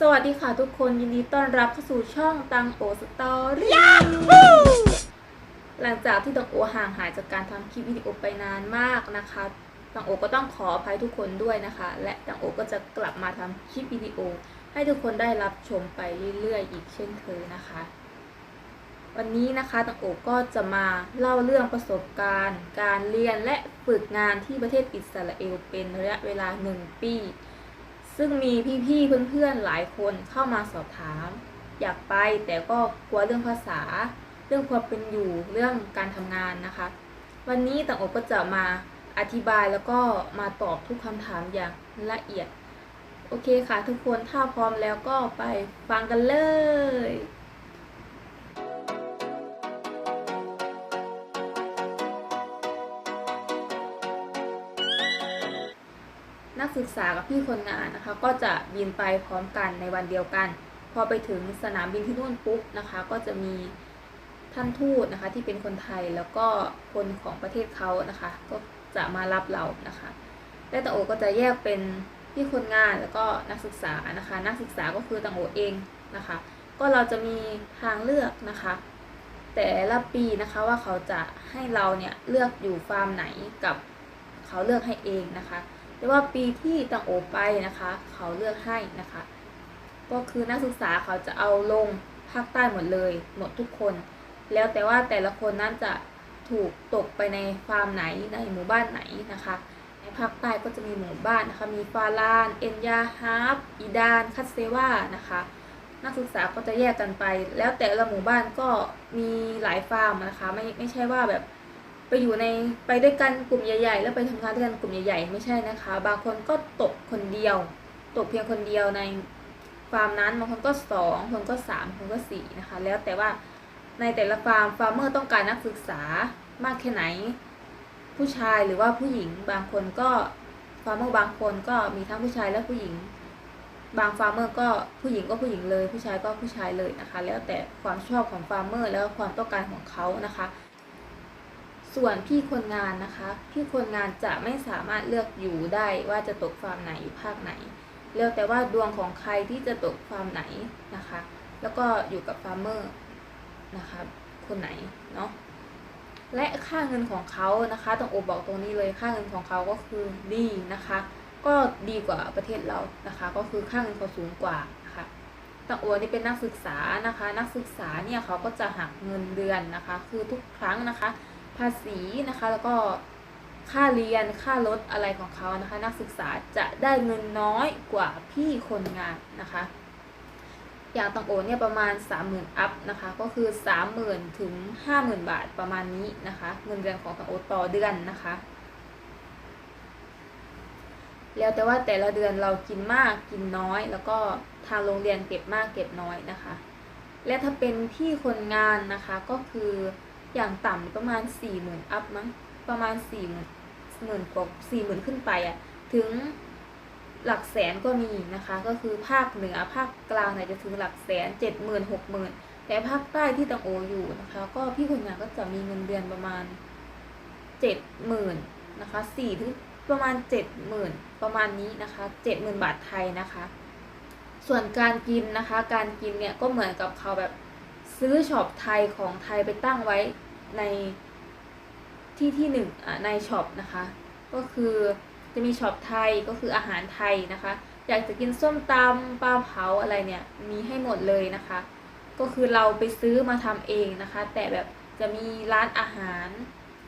สวัสดีค่ะทุกคนยินดีต้อนรับเข้าสู่ช่องตังโอสตอรี่หลังจากที่ตังโอห่างหายจากการทำคลิปวิดีโอไปนานมากนะคะตังโอก็ต้องขออภัยทุกคนด้วยนะคะ และตังโอก็จะกลับมาทำคลิปวิดีโอ ให้ทุกคนได้รับชมไปเรื่อยๆอีกเช่นเคยนะคะ วันนี้นะคะตังโอก็จะมาเล่าเรื่องประสบการณ์ การเรียนและฝึกงานที่ประเทศอิสราเอลเป็นระยะเวลาหนึ่งปี ซึ่งมีพี่ๆเพื่อนๆหลายคนเข้ามาสอบถาม อยากไปแต่ก็กลัวเรื่องภาษา เรื่องความเป็นอยู่เรื่องการทำงานนะคะ วันนี้ต่างอกก็จะมาอธิบายแล้วก็มาตอบทุกคำถามอย่างละเอียด โอเคค่ะทุกคนถ้าพร้อมแล้วก็ไปฟังกันเลย ศึกษากับพี่คนงานนะคะ ก็จะบินไปพร้อมกันในวันเดียวกัน พอไปถึงสนามบินที่นู่นปุ๊บนะคะ ก็จะมีท่านทูตนะคะที่เป็นคนไทยแล้วก็คนของประเทศเขานะคะ ก็จะมารับเรานะคะและตังโอก็จะแยกเป็นพี่คนงานแล้วก็นักศึกษานะคะ นักศึกษาก็คือตังโอเองนะคะ ก็เราจะมีทางเลือกนะคะ แต่ละปีนะคะว่าเขาจะให้เราเนี่ยเลือกอยู่ฟาร์มไหนกับเขาเลือกให้เองนะคะ แต่ว่าปีที่ตังโอไปนะคะ เขาเลือกให้นะคะ ก็คือนักศึกษาเขาจะเอาลงภาคใต้หมดเลย หมดทุกคน แล้วแต่ว่าแต่ละคนนั้นจะถูกตกไปในฟาร์มไหนในหมู่บ้านไหนนะคะ ในภาคใต้ก็จะมีหมู่บ้านนะคะ มีฟาลาน เอ็นยาฮาร์ฟอีดาน คัตเซวานะคะนักศึกษาก็จะแยกกันไป แล้วแต่ละหมู่บ้านก็มีหลายฟาร์มนะคะ ไม่ไม่ใช่ว่าแบบ ไปอยู่ในไปด้วยกันกลุ่มใหญ่ ๆ แล้วไปทำงานด้วยกันกลุ่มใหญ่ๆ ไม่ใช่นะคะ บางคนก็ตกคนเดียว ตกเพียงคนเดียวในฟาร์มนั้นบางคนก็สองคนก็สามคนก็สี่นะคะ แล้วแต่ว่าในแต่ละฟาร์มฟาร์มเมอร์ต้องการนักศึกษามากแค่ไหน ผู้ชายหรือว่าผู้หญิงบางคนก็ฟาร์มเมอร์บางคนก็มีทั้งผู้ชายและผู้หญิง บางฟาร์มเมอร์ก็ผู้หญิงก็ผู้หญิงเลย ผู้ชายก็ผู้ชายเลยนะคะ แล้วแต่ความชอบของฟาร์มเมอร์แล้วความต้องการของเขานะคะ ส่วนพี่คนงานนะคะ พี่คนงานจะไม่สามารถเลือกอยู่ได้ว่าจะตกฟาร์มไหนอยู่ภาคไหนแล้วแต่ว่าดวงของใครที่จะตกฟาร์มไหนนะคะ แล้วก็อยู่กับฟาร์มเมอร์นะคะคนไหนเนาะและค่าเงินของเขานะคะต้องโอบอกตรงนี้เลยค่าเงินของเขาก็คือดีนะคะ ก็ดีกว่าประเทศเรานะคะ ก็คือค่าเงินเขาสูงกว่านะคะตังโอนี่เป็นนักศึกษานะคะ นักศึกษาเนี่ยเขาก็จะหักเงินเดือนนะคะ คือทุกครั้งนะคะ ภาษีนะคะ แล้วก็ค่าเรียนค่ารถอะไรของเขานะคะ นักศึกษาจะได้เงินน้อยกว่าพี่คนงานนะคะ อย่างตังโอเนี่ยประมาณ 30,000อัพนะคะ ก็คือ 30,000ถึง50,000 บาทประมาณนี้นะคะ เงินเดือนของตังโอต่อเดือนนะคะแล้วแต่ว่าแต่ละเดือนเรากินมากกินน้อย แล้วก็ทางโรงเรียนเก็บมากเก็บน้อยนะคะ และถ้าเป็นพี่คนงานนะคะก็คือ อย่างต่ำประมาณ4ี่หมื่นอัพมั้งประมาณ4ี่หมื่นหมื่นกว่าสี่หมื่นขึ้นไปอะ่ะถึงหลักแสนก็มีนะคะ ก็คือภาคเหนือภาคกลางเนี่ยจะถึงหลักแสนเจ็ดหมื่นหกหมื่นแต่ภาคใต้ที่ตังโออยู่นะคะ ก็พี่คนงานก็จะมีเงินเดือนประมาณเจ็ดหมื่นนะคะสี่ถึงประมาณเจ็ดหมื่นประมาณนี้นะคะเจ็ดหมื่นบาทไทยนะคะ ส่วนการกินนะคะ การกินเนี่ยก็เหมือนกับเขาแบบ ซื้อช็อปไทยของไทยไปตั้งไว้ในที่ที่หนึ่งอะในช็อปนะคะ ก็คือจะมีช็อปไทยก็คืออาหารไทยนะคะ อยากจะกินส้มตำปลาเผาอะไรเนี่ยมีให้หมดเลยนะคะ ก็คือเราไปซื้อมาทำเองนะคะ แต่แบบจะมีร้านอาหาร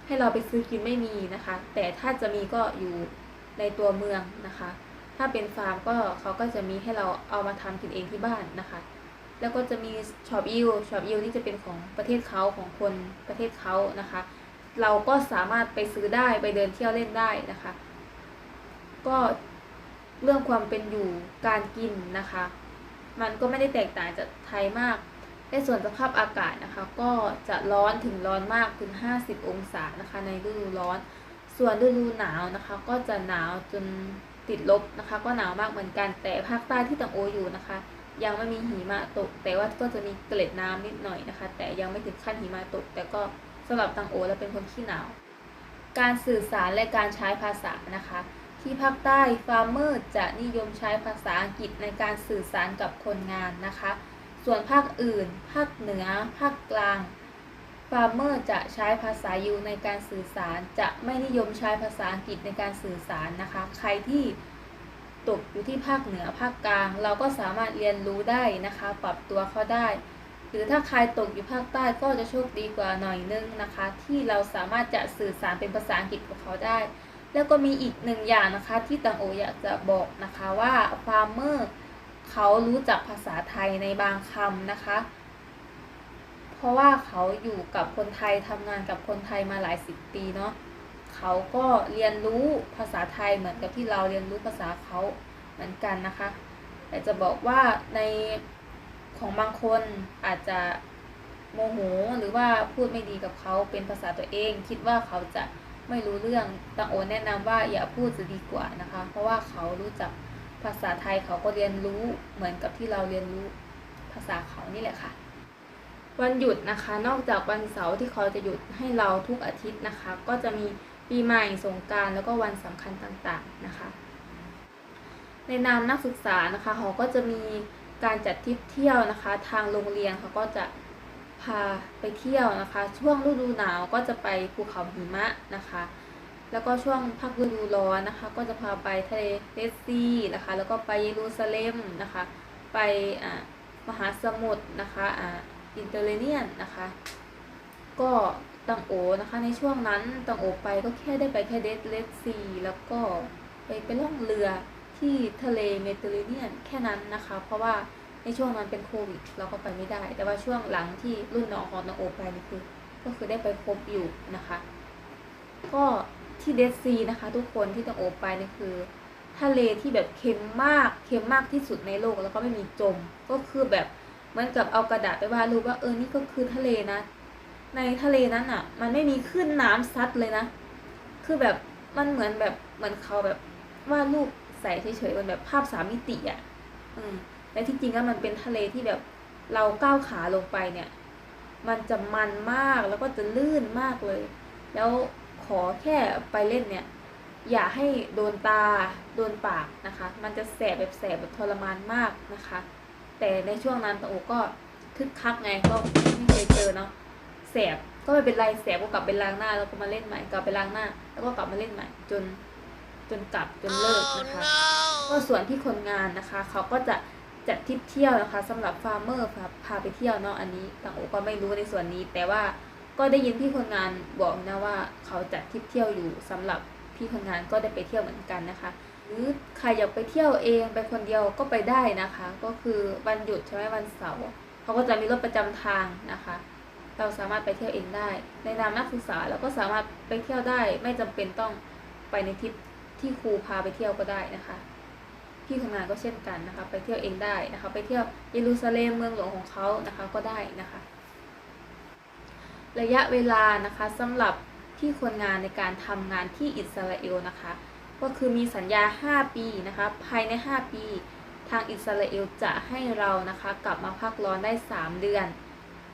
ให้เราไปซื้อกินไม่มีนะคะ แต่ถ้าจะมีก็อยู่ในตัวเมืองนะคะ ถ้าเป็นฟาร์มก็เขาก็จะมีให้เราเอามาทำกินเองที่บ้านนะคะ แล้วก็จะมีช็อปยิวช็อปยิวนี่จะเป็นของประเทศเขาของคนประเทศเขานะคะ เราก็สามารถไปซื้อได้ไปเดินเที่ยวเล่นได้นะคะ ก็เรื่องความเป็นอยู่การกินนะคะ มันก็ไม่ได้แตกต่างจากไทยมากในส่วนสภาพอากาศนะคะ ก็จะร้อนถึงร้อนมากถึง 50 องศานะคะ ในฤดูร้อน ส่วนฤดูหนาวนะคะ ก็จะหนาวจนติดลบนะคะ ก็หนาวมากเหมือนกันแต่ภาคใต้ที่ตังโออยู่นะคะ ยังไม่มีหิมะตก แต่ว่าก็จะมีเกล็ดน้ำนิดหน่อยนะคะ แต่ยังไม่ถึงขั้นหิมะตก แต่ก็สำหรับตังโอแล้วเป็นคนขี้หนาว การสื่อสารและการใช้ภาษานะคะ ที่ภาคใต้ฟาร์มเมอร์จะนิยมใช้ภาษาอังกฤษในการสื่อสารกับคนงานนะคะ ส่วนภาคอื่น ภาคเหนือ ภาคกลางฟาร์มเมอร์จะใช้ภาษายูในการสื่อสาร จะไม่นิยมใช้ภาษาอังกฤษในการสื่อสารนะคะ ใครที่ ตกอยู่ที่ภาคเหนือภาคกลาง เราก็สามารถเรียนรู้ได้นะคะ ปรับตัวเข้าได้ หรือถ้าใครตกอยู่ภาคใต้ก็จะโชคดีกว่าหน่อยนึงนะคะ ที่เราสามารถจะสื่อสารเป็นภาษาอังกฤษกับเขาได้ แล้วก็มีอีกหนึ่งอย่างนะคะ ที่ตังโออยากจะบอกนะคะว่าฟาร์มเมอร์เขารู้จักภาษาไทยในบางคำนะคะ เพราะว่าเขาอยู่กับคนไทยทำงานกับคนไทยมาหลายสิบปีเนาะ เขาก็เรียนรู้ภาษาไทยเหมือนกับที่เราเรียนรู้ภาษาเขาเหมือนกันนะคะ แต่จะบอกว่าในของบางคนอาจจะโมโหหรือว่าพูดไม่ดีกับเขาเป็นภาษาตัวเอง คิดว่าเขาจะไม่รู้เรื่องตังโอแนะนำว่าอย่าพูดจะดีกว่านะคะ เพราะว่าเขารู้จักภาษาไทยเขาก็เรียนรู้เหมือนกับที่เราเรียนรู้ภาษาเขานี่แหละค่ะ วันหยุดนะคะ นอกจากวันเสาร์ที่เขาจะหยุดให้เราทุกอาทิตย์นะคะ ก็จะมี ปีใหม่สงการแล้วก็วันสำคัญต่างๆนะคะ ในนามนักศึกษานะคะเขาก็จะมีการจัดทริปเที่ยวนะคะ ทางโรงเรียนเขาก็จะพาไปเที่ยวนะคะ ช่วงฤดูหนาวก็จะไปภูเขาหิมะนะคะ แล้วก็ช่วงภาคฤดูร้อนนะคะ ก็จะพาไปทะเลเรดซีนะคะ แล้วก็ไปเยรูซาเล็มนะคะ ไปอ่ามหาสมุทรนะคะอ่าอินเตอร์เรเนียนนะคะ ก็ ตังโอนะคะ ในช่วงนั้นตังโอไปก็แค่ได้ไปแค่เดดเลดซีแล้วก็ไปไปล่องเรือที่ทะเลเมดิเตอร์เรเนียนแค่นั้นนะคะ เพราะว่าในช่วงนั้นเป็นโควิดเราก็ไปไม่ได้ แต่ว่าช่วงหลังที่รุ่นน้องของตังโอไปนี่คือก็คือได้ไปพบอยู่นะคะ ก็ที่เดดซีนะคะ ทุกคนที่ตังโอไปนี่คือ ทะเลที่แบบเค็มมากเค็มมากที่สุดในโลกแล้วก็ไม่มีจม ก็คือแบบเหมือนกับเอากระดาษไปวาดรูปว่าเออนี่ก็คือทะเลนะ ในทะเลนั้นอะ มันไม่มีขึ้นน้ำซัดเลยนะ คือแบบมันเหมือนแบบเหมือนเขาแบบวาดรูปใส่เฉยๆมันแบบภาพสามมิติอะ อืมแต่ที่จริงแล้วมันเป็นทะเลที่แบบเราก้าวขาลงไปเนี่ย มันจะมันมากแล้วก็จะลื่นมากเลย แล้วขอแค่ไปเล่นเนี่ย อย่าให้โดนตาโดนปากนะคะ มันจะแสบแบบแสบแบบทรมานมากนะคะ แต่ในช่วงนั้นตาโอก็คึกคักไงก็ไม่เคยเจอเนาะ แสบก็ไม่เป็นไรแสบก็กลับไปล้างหน้าแล้วก็มาเล่นใหม่กลับไปล้างหน้า แล้วก็กลับมาเล่นใหม่ จนจนกลับจนเลิกนะคะก็ส่วนที่คนงานนะคะเขาก็จะจัดทริปเที่ยวนะคะสำหรับฟาร์มเมอร์พาไปเที่ยวเนาะอันนี้ตังโอก็ไม่รู้ในส่วนนี้ แต่ว่าก็ได้ยินพี่คนงานบอกนะว่าเขาจัดทริปเที่ยวอยู่สำหรับพี่คนงานก็ได้ไปเที่ยวเหมือนกันนะคะหรือใครอยากไปเที่ยวเองไปคนเดียวก็ไปได้นะคะ ก็คือวันหยุดใช่ไหมวันเสาร์เขาก็จะมีรถประจำทางนะคะ เราสามารถไปเที่ยวเองได้ ในนามนักศึกษาเราก็สามารถไปเที่ยวได้ ไม่จำเป็นต้องไปในทริปที่ครูพาไปเที่ยวก็ได้นะคะพี่ทำงานก็เช่นกันนะคะ ไปเที่ยวเองได้นะคะ ไปเที่ยวเยรูซาเล็มเมืองหลวงของเขานะคะก็ได้นะคะ ระยะเวลานะคะสำหรับที่คนงานในการทำงานที่อิสราเอลนะคะ ก็คือมีสัญญา 5 ปีนะคะ ภายใน 5 ปี ทางอิสราเอลจะให้เรานะคะ กลับมาพักร้อนได้ 3 เดือน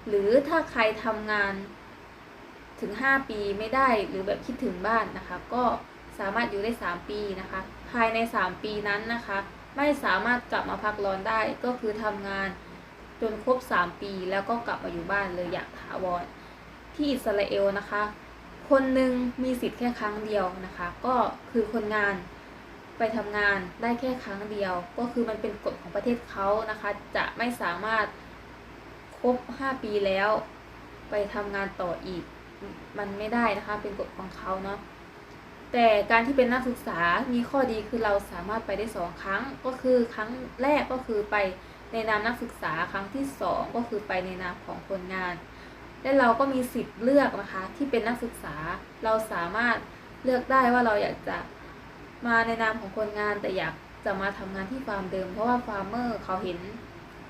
หรือถ้าใครทำงานถึง 5 ปีไม่ได้หรือแบบคิดถึงบ้านนะคะ ก็สามารถอยู่ได้ 3 ปีนะคะ ภายใน 3 ปีนั้นนะคะ ไม่สามารถกลับมาพักร้อนได้ก็คือทำงานจนครบ 3 ปีแล้วก็กลับมาอยู่บ้านเลยอย่างถาวรที่อิสราเอลนะคะ คนหนึ่งมีสิทธิ์แค่ครั้งเดียวนะคะ ก็คือคนงานไปทำงานได้แค่ครั้งเดียว ก็คือมันเป็นกฎของประเทศเขานะคะ จะไม่สามารถ รบ5ปีแล้ว ไปทำงานต่ออีก มันไม่ได้นะคะ เป็นกฎของเขาเนาะแต่การที่เป็นนักศึกษามีข้อดีคือเราสามารถไปได้สองครั้ง ก็คือครั้งแรกก็คือไปในนามนักศึกษาครั้งที่สองก็คือไปในนามของคนงาน และเราก็มีสิทธิ์เลือกนะคะ ที่เป็นนักศึกษาเราสามารถเลือกได้ว่าเราอยากจะมาในนามของคนงานแต่อยากจะมาทำงานที่ฟาร์มเดิม เพราะว่าฟาร์มเมอร์เขาเห็น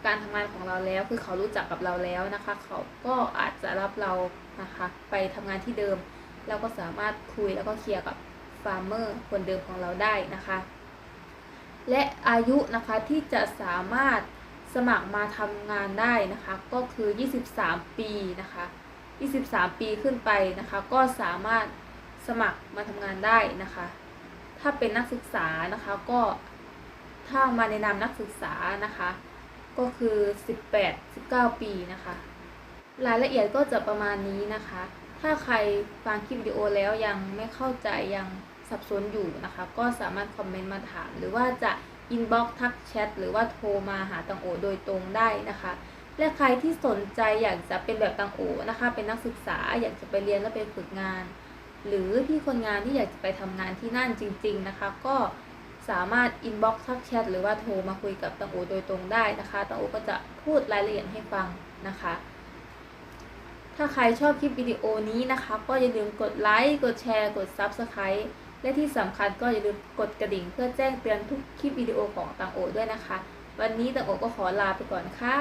การทำงานของเราแล้ว คือเขารู้จักกับเราแล้วนะคะ เขาก็อาจจะรับเรานะคะ ไปทำงานที่เดิม เราก็สามารถคุยแล้วก็เคลียร์กับฟาร์มเมอร์คนเดิมของเราได้นะคะ และอายุนะคะที่จะสามารถสมัครมาทำงานได้นะคะ ก็คือ 23 ปีนะคะ 23 ปีขึ้นไปนะคะ ก็สามารถสมัครมาทำงานได้นะคะ ถ้าเป็นนักศึกษานะคะก็ถ้ามาในนามนักศึกษานะคะ ก็คือ 18 19 ปีนะคะ รายละเอียดก็จะประมาณนี้นะคะ ถ้าใครฟังคลิปวิดีโอแล้วยังไม่เข้าใจยังสับสนอยู่นะคะ ก็สามารถคอมเมนต์มาถาม หรือว่าจะอินบ็อกซ์ทักแชทหรือว่าโทรมาหาตังโอโดยตรงได้นะคะ และใครที่สนใจอยากจะเป็นแบบตังโอนะคะ เป็นนักศึกษาอยากจะไปเรียนและไปฝึกงาน หรือพี่คนงานที่อยากจะไปทำงานที่นั่นจริง ๆนะคะ ก็ สามารถอินบ็อกซ์ทักแชทหรือว่าโทรมาคุยกับตังโอโดยตรงได้นะคะตังโอก็จะพูดรายละเอียดให้ฟังนะคะ ถ้าใครชอบคลิปวิดีโอนี้นะคะ ก็อย่าลืมกดไลค์กดแชร์กด Subscribe และที่สำคัญก็อย่าลืมกดกระดิ่งเพื่อแจ้งเตือนทุกคลิปวิดีโอของตังโอด้วยนะคะ วันนี้ตังโอก็ขอลาไปก่อนค่ะ